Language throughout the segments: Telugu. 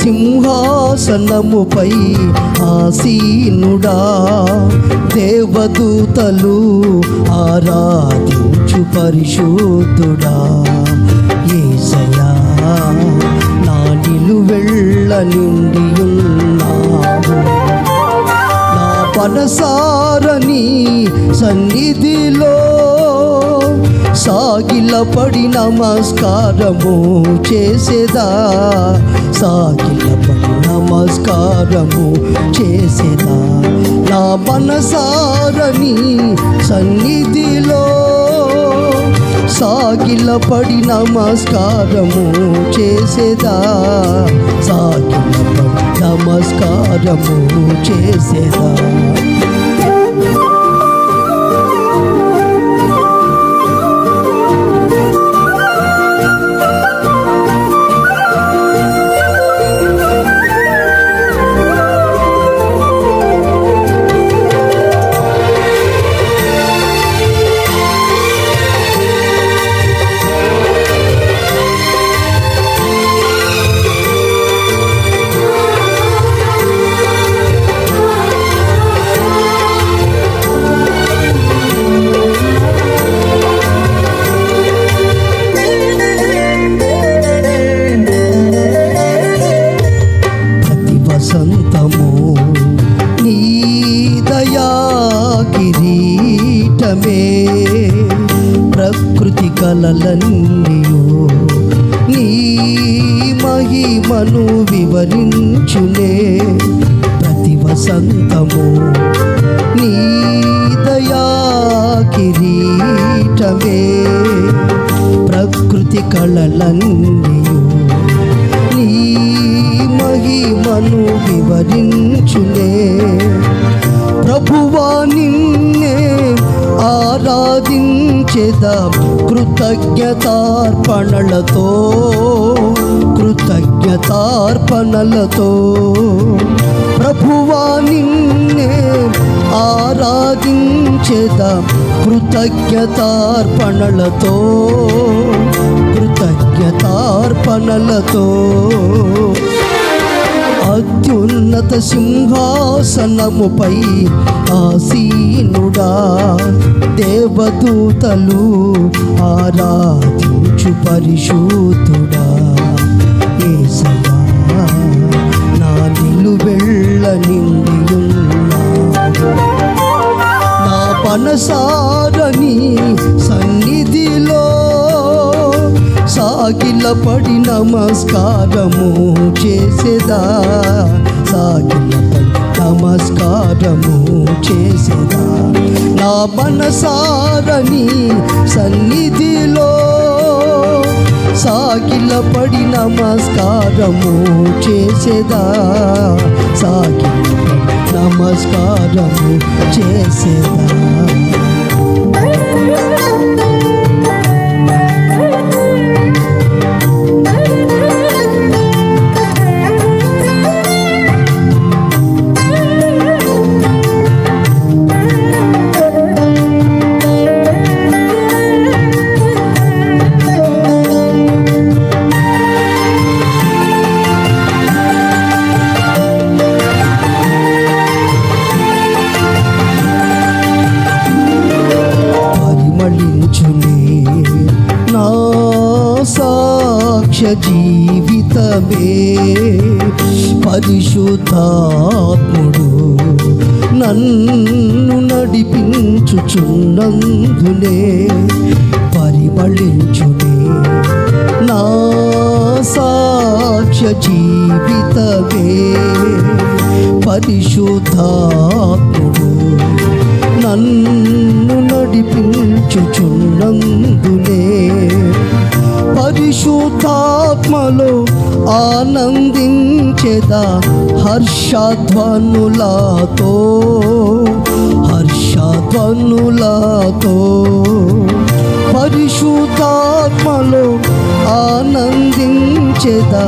సింహాసనముపై ఆసీనుడా దేవదూతలు ఆరాధించు పరిశుద్ధుడా. ఏసయా నా నిలువెళ్ళ నిండి ఉన్నావు నా పనసారని సన్నిధిలో సాగిలపడి నమస్కారము చేసేదా? సాగిలపడి నమస్కారము చేసేదా? నా మనసారని సన్నిధిలో సాగిలపడి నమస్కారము చేసేదా? సాగిలపడి నమస్కారము చేసేదా? వసంతము నీ దయా కిరీటమే. ప్రకృతి కలలన్నీయు నీ మహిమను వివరించులే. ప్రతి వసంతము నీ దయా కిరీటమే. ప్రకృతి కళలన్నీ వివరించులే ప్రభువా నిన్నే ఆరాధించేద. కృతజ్ఞతార్పణలతో కృతజ్ఞతార్పణలతో. ప్రభువా నిన్నే ఆరాధించేద. కృతజ్ఞతార్పణలతో కృతజ్ఞతార్పణలతో. అత్యున్నత సింహాసనముపై ఆసీనుడా దేవదూతలు ఆరాధించు పరిశూతుడా ఏసయా నా నిలువెళ్ళ నా పనసారని సన్నిధిలో సాగిలపడి నమస్కారము చేసేదా? మనసారని సన్నిధిలో సాగిలపడి నమస్కారము చేసేదా? సాకిల నమస్కారము చేసేదా? జీవితమే పరిశుద్ధాత్ముడు. నన్ను నడిపించుచున్నందునే పరిమళించునే. నా సాక్ష్య జీవితమే పరిశుద్ధాత్ముడు. నన్ను నడిపించుచున్నందు పరిశుద్ధాత్మలో ఆనందించేదా హర్షధ్వనులతో? హర్షధ్వనులతో. పరిశుద్ధాత్మలో ఆనందించేదా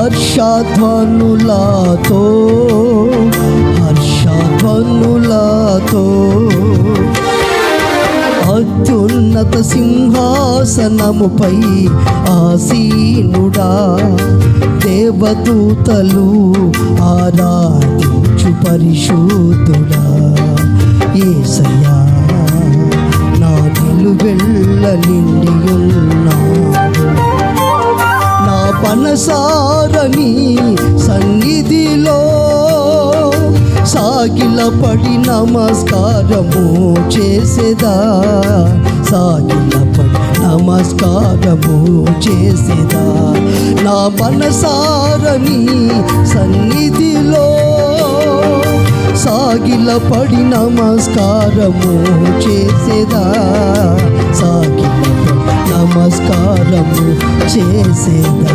హర్షధ్వనులతో? హర్షధ్వనులతో. అత్యున్నత అత్యున్నత సింహాసనముపై ఆసీనుడా దేవదూతలు ఆరాధించు పరిశుద్ధుడా. ఏసయ్యా నా నిలువెల్ల నిండి ఉన్నాడు నా పనసారని సన్నిధిలో సాగిలపడి నమస్కారము చేసేదా? సాగిలపడి నమస్కారము చేసేదా? నా మనసారని సన్నిధిలో సాగిలపడి నమస్కారము చేసేదా? సాగిల నమస్కారము చేసేదా?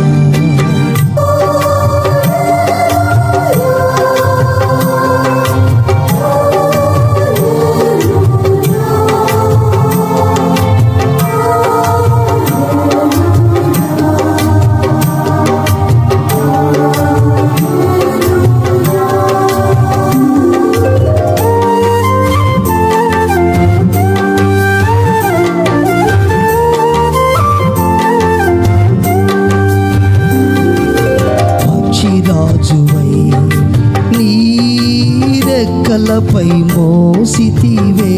నీరెక్కలపై మోసితివే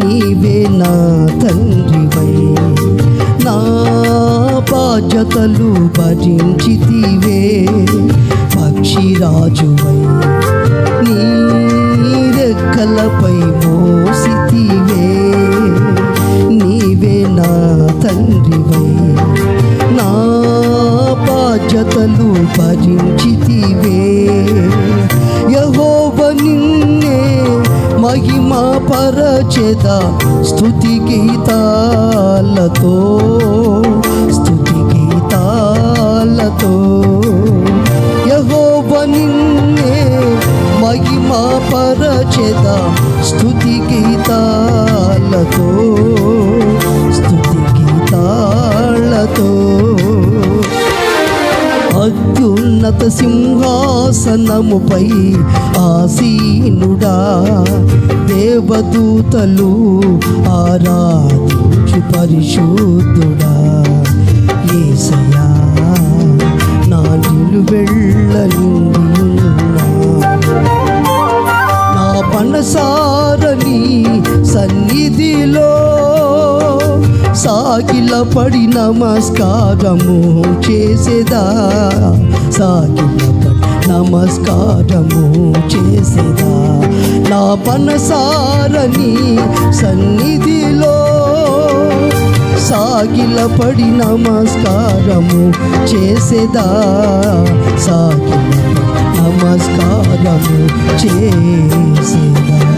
నీవే నా తండ్రివై. నా బాధ్యతలు భరించితివే పక్షిరాజువై. నీ రెక్కలపై మోసితివే నీవే నా తండ్రివై. నా బాధ్యతలు భరించితివే మహిమ పరచేత స్థుతి గీతాలతో స్థుతి గీతాలతో. యహోవ నిన్నే మహిమ పరచెద ఉన్నత సింహాసనముపై ఆసీనుడా. దేవదూతలు ఆరాధించు పరిశుద్ధుడా. ఏసయా నా నిలువెళ్ళ నా పనసారని సన్నిధిలో సాకిల పడి నమస్కారము చేసేదా? సాకిల పడి నమస్కారము చేసేదా? నా పనసారని సన్నిధిలో సాగిల పడి నమస్కారము చేసేదా? సాగిల నమస్కారము చేసేదా?